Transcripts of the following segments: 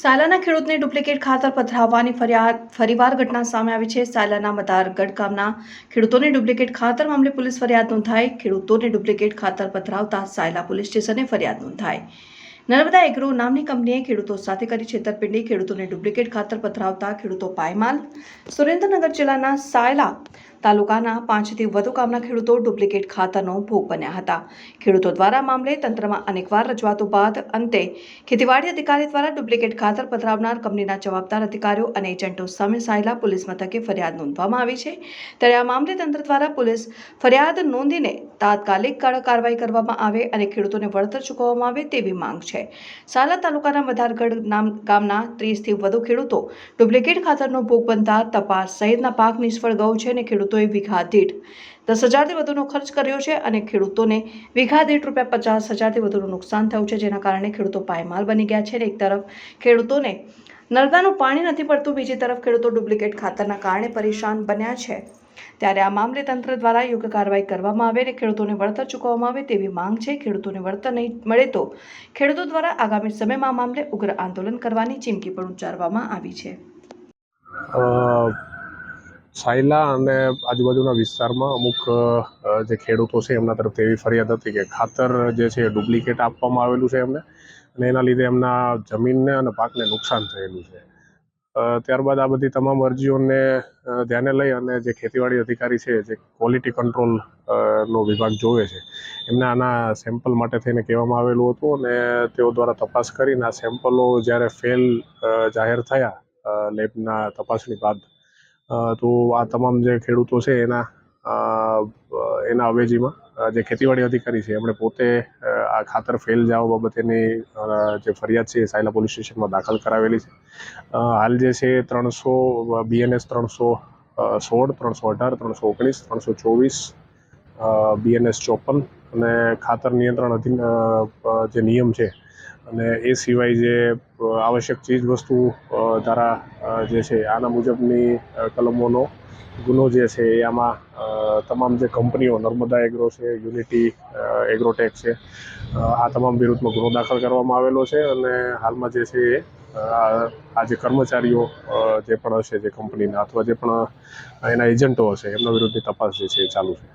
સાયલાના ખેડૂતને ડુપ્લિકેટ ખાતર પધરાવવાની ફરિયાદ, ફરીવાર ઘટના સામે આવી છે. સાયલાના મદારગઢ ગામના ખેડૂતોને ડુપ્લિકેટ ખાતર મામલે પોલીસ ફરિયાદ નોંધાઈ. ખેડૂતોને ડુપ્લિકેટ ખાતર પધરાવતા સાયલા પોલીસ સ્ટેશને ફરિયાદ નોંધાઈ. નર્મદા એગ્રો નામની કંપનીએ ખેડૂતો સાથે કરી છેતરપિંડી. ખેડૂતોને ડુપ્લિકેટ ખાતર પધરાવતા ખેડૂતો પાયમાલ. સુરેન્દ્રનગર જિલ્લાના સાયલા તાલુકાના પાંચથી વધુ ગામના ખેડૂતો ડુપ્લિકેટ ખાતરનો ભોગ બન્યા હતા. ખેડૂતો દ્વારા મામલે તંત્રમાં અનેકવાર રજૂઆતો બાદ અંતે ખેતીવાડી અધિકારી દ્વારા ડુપ્લિકેટ ખાતર પધરાવનાર કંપનીના જવાબદાર અધિકારીઓ અને એજન્ટો સામે સાયલા પોલીસ મથકે ફરિયાદ નોંધવામાં આવી છે. ત્યારે આ મામલે તંત્ર દ્વારા પોલીસ ફરિયાદ નોંધીને તાત્કાલિક કડક કાર્યવાહી કરવામાં આવે અને ખેડૂતોને વળતર ચૂકવવામાં આવે તેવી માંગ છે. સાલા તાલુકાના મધારગઢ નામ ગામના ત્રીસથી વધુ ખેડૂતો ડુપ્લિકેટ ખાતરનો ભોગ બનતા તપાસ સહિતના પાક નિષ્ફળ ગયો છે અને ખેડૂતોએ વીઘા દીઠ દસ હજારથી વધુનો ખર્ચ કર્યો છે અને ખેડૂતોને વીઘા દીઠ રૂપિયા પચાસ હજારથી વધુનું નુકસાન થયું છે, જેના કારણે ખેડૂતો પાયમાલ બની ગયા છે અને એક તરફ ખેડૂતોને નર્મદાનું પાણી નથી પડતું, બીજી તરફ ખેડૂતો ડુપ્લિકેટ ખાતરના કારણે પરેશાન બન્યા છે. ત્યારે આ મામલે તંત્ર દ્વારા યોગ્ય કાર્યવાહી કરવામાં આવે અને ખેડૂતોને વળતર ચૂકવવામાં આવે તેવી માંગ છે. ખેડૂતોને વળતર નહીં મળે તો ખેડૂતો દ્વારા આગામી સમયમાં મામલે ઉગ્ર આંદોલન કરવાની ચીમકી પણ ઉચ્ચારવામાં આવી છે. સાયલા અને આજુબાજુના વિસ્તારમાં અમુક જે ખેડૂતો છે એમના તરફથી એવી ફરિયાદ હતી કે ખાતર જે છે એ ડુપ્લિકેટ આપવામાં આવેલું છે એમને અને એના લીધે એમના જમીનને અને પાકને નુકસાન થયેલું છે. ત્યારબાદ આ બધી તમામ અરજીઓને ધ્યાને લઈ અને જે ખેતીવાડી અધિકારી છે, જે ક્વોલિટી કંટ્રોલ નો વિભાગ જોવે છે, એમને આના સેમ્પલ માટે થઈને કહેવામાં આવેલું હતું અને તેઓ દ્વારા તપાસ કરીને આ સેમ્પલો જ્યારે ફેલ જાહેર થયા લેબના તપાસણી બાદ તો આ તમામ જે ખેડૂતો છે એના એના અવેજીમાં જે ખેતીવાડી અધિકારી છે, એમણે પોતે આ ખાતર ફેલ જવા બાબતેની જે ફરિયાદ છે એ સાયલા પોલીસ સ્ટેશનમાં દાખલ કરાવેલી છે. હાલ જે છે ત્રણસો, બીએનએસ ત્રણસો સોળ, ત્રણસો અઢાર, ત્રણસો ઓગણીસ, ત્રણસો ચોવીસ બીએનએસ ચોપન અને ખાતર નિયંત્રણ અધીન જે નિયમ છે અને એ સિવાય જે આવશ્યક ચીજ વસ્તુ ધારા જે છે, આના મુજબની કલમોનો ગુનો જે છે, એ આમાં તમામ જે કંપનીઓ, નર્મદા એગ્રો છે, યુનિટી એગ્રોટેક છે આ તમામ વિરુદ્ધમાં ગુનો દાખલ કરવામાં આવેલો છે અને હાલમાં જે છે એ આ જે કર્મચારીઓ જે પણ હશે જે કંપનીના અથવા જે પણ એના એજન્ટો હશે, એમના વિરુદ્ધની તપાસ જે છે એ ચાલુ છે.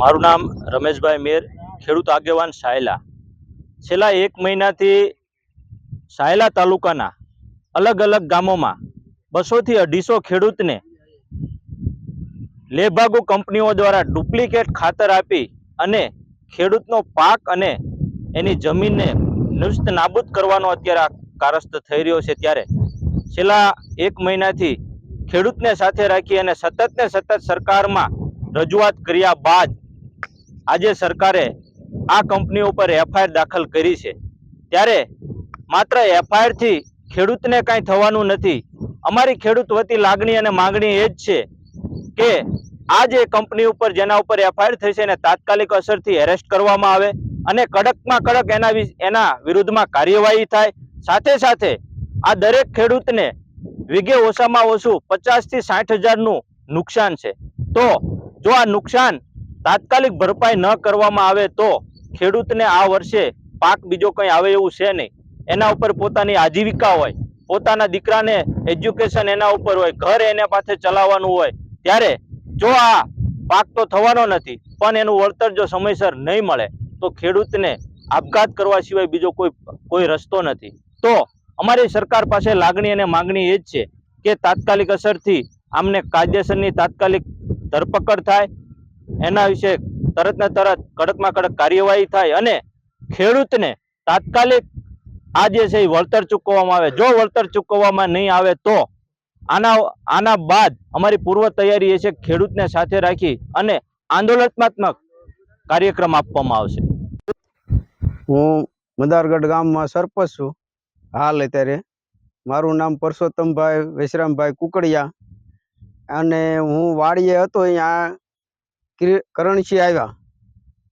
મારું નામ રમેશભાઈ મેર, ખેડૂત આગેવાન સાયલા. છેલ્લા એક મહિનાથી સાયલા તાલુકાના અલગ અલગ ગામોમાં બસોથી અઢીસો ખેડૂતને લેભાગુ કંપનીઓ દ્વારા ડુપ્લિકેટ ખાતર આપી અને ખેડૂતનો પાક અને એની જમીનને નુસ્ત નાબૂદ કરવાનો અત્યારે આ કારસ્ત થઈ રહ્યો છે ત્યારે. છેલ્લા એક મહિનાથી ખેડૂતને સાથે રાખી અને સતત ને સતત સરકારમાં રજૂઆત કર્યા બાદ આજે સરકારે આ કંપનીઓ પર એફઆઈઆર દાખલ કરી છે. ત્યારે માત્ર એફઆઈઆરથી ખેડૂતને કાંઈ થવાનું નથી. અમારી ખેડૂત વતી લાગણી અને માંગણી એ જ છે કે આ જે કંપની ઉપર, જેના ઉપર એફઆઈઆર થઈ છે, એને તાત્કાલિક અસરથી એરેસ્ટ કરવામાં આવે અને કડકમાં કડક એના એના વિરુદ્ધમાં કાર્યવાહી થાય. સાથે સાથે આ દરેક ખેડૂતને વીઘે ઓછામાં ઓછું પચાસથી સાઠ હજારનું નુકસાન છે. તો જો આ નુકસાન તાત્કાલિક ભરપાઈ ન કરવામાં આવે તો ખેડૂતને આ વર્ષે પાક બીજો કંઈ આવે એવું છે નહીં. એના ઉપર પોતાની આજીવિકા હોય, પોતાના દીકરાને એજ્યુકેશન એના ઉપર હોય, ઘર એને પાસે ચલાવવાનું હોય, ત્યારે જો આ પાક તો થવાનો નથી, પણ એનું વળતર જો સમયસર નહીં મળે, તો ખેડૂતને આપઘાત કરવા સિવાય બીજો કોઈ કોઈ રસ્તો નથી. તો અમારી સરકાર પાસે લાગણી અને માંગણી એ જ છે કે તાત્કાલિક અસરથી આમને કાયદેસરની તાત્કાલિક ધરપકડ થાય, એના વિશે તરત ને તરત કડકમાં કડક કાર્યવાહી થાય અને ખેડૂતને તાત્કાલિક આ જે છે એ વળતર ચૂકવવામાં આવે. જો વળતર ચૂકવવામાં નહીં આવે તો આના આના બાદ અમારી પૂર્વ તૈયારી એ છે ખેડૂતને સાથે રાખી અને આંદોલનાત્મક કાર્યક્રમ આપવામાં આવશે. હું મદારગઢ ગામમાં સરપંચ છું. હાલ અત્યારે મારું નામ પરસોત્તમભાઈ વિશ્રામભાઈ કુકડિયા અને હું વાડીએ હતો અહીંયા કિર- કરણસિંહ આવ્યા.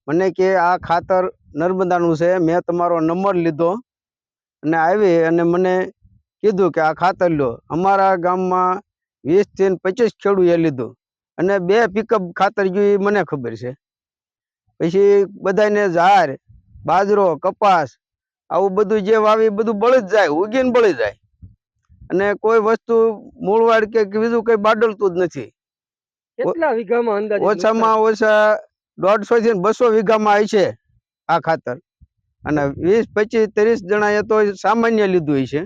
મને કે આ ખાતર નર્મદાનું છે. મેં તમારો નંબર લીધો. અને આવી અને મને કીધું કે આ ખાતર લો. અમારા ગામમાં વીસથી પચીસ ખેડૂએ લીધું. અને બે પિકઅપ ખાતર જોયું એ મને ખબર છે. પછી બધાને ઝાર બાજરો કપાસ આવું બધું જે વાવી બધું બળી જ જાય ઉગીને બળી જાય. અને કોઈ વસ્તુ મૂળવાડ કે બીજું કઈ બાડલતું જ નથી. ઓછામાં ઓછા દોઢસો થી બસો વીઘામાં આવી છે આ ખાતર. અને વીસ પચીસ ત્રીસ જણાએ તો સામાન્ય લીધું છે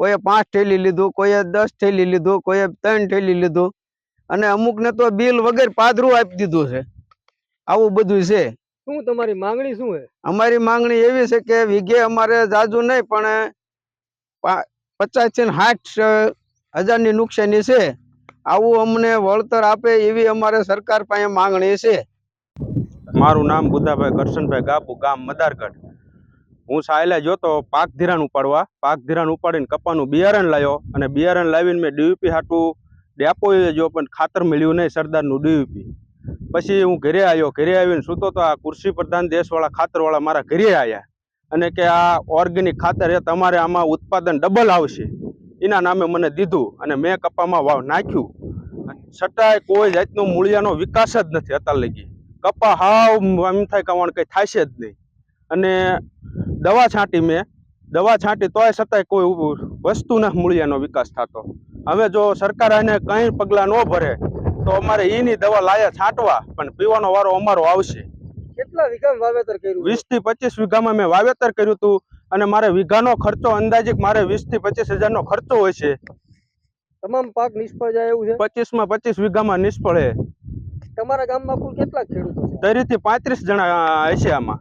કોઈએ પાંચ થેલી લીધું કોઈએ દસ થેલી લીધું કોઈએ ત્રણ થેલી લીધું. અને અમુકને તો બિલ વગર પાદરું આપી દીધું છે. આવું બધું છે. શું તમારી માંગણી શું છે? અમારી માંગણી એવી છે કે વીઘે અમારે જાજુ નહીં પણ પચાસથી સાઠ હજારની નુકસાની છે. આવું અમને વળતર આપે એવી અમારે સરકાર પાસે માંગણી છે. મારું નામ બુદ્ધાભાઈ કરશનભાઈ ગાપુ, ગામ મદારગઢ. હું સાયલે જોતો, પાક ધિરાણ ઉપાડવા, પાક ધિરાણ ઉપાડીને કપાનું બિયારણ લાવ્યો અને બિયારણ લાવીને મેં ડીયુપી હાટું ડેપોએ જો પણ ખાતર મળ્યું નહીં સરદારનું ડીયુપી પછી હું ઘરે આવ્યો, ઘરે આવીને સૂતો તો આ કૃષિ પ્રધાન દેશવાળા, ખાતરવાળા મારા ઘરે આવ્યા અને કે આ ઓર્ગેનિક ખાતર એ તમારે આમાં ઉત્પાદન ડબલ આવશે. એના નામે મને દીધું અને મેં કપામાં વાવ નાખ્યું. છતાંય કોઈ જાતનો મૂળિયાનો વિકાસ જ નથી અત્યાર લગી. કપા હાવ એમ થાય કવણ કંઈ થશે જ નહીં. અને દવા છાંટી મેં. દવા છાંટી તોય છતાંય કોઈ વસ્તુના મૂળિયાનો વિકાસ થતો. હવે જો સરકાર આને કંઈ પગલાં ન ભરે તો અમારે એની દવા લાયા છાંટવા પણ પીવાનો વારો અમારો આવશે. કેટલા વીઘામાં વાવેતર કર્યું વીસથી પચીસ વીઘામાં મેં વાવેતર કર્યું હતું અને મારે વીઘાનો ખર્ચો અંદાજિક મારે વીસથી પચીસ હજારનો ખર્ચો હોય છે. તમામ પાક નિષ્ફળ જાય એવું છે? પચીસમાં પચીસ વીઘામાં નિષ્ફળ તમારા ગામમાં કુલ કેટલા ખેડૂતો છે? તરીથી પાંત્રીસ જણા હશે આમાં.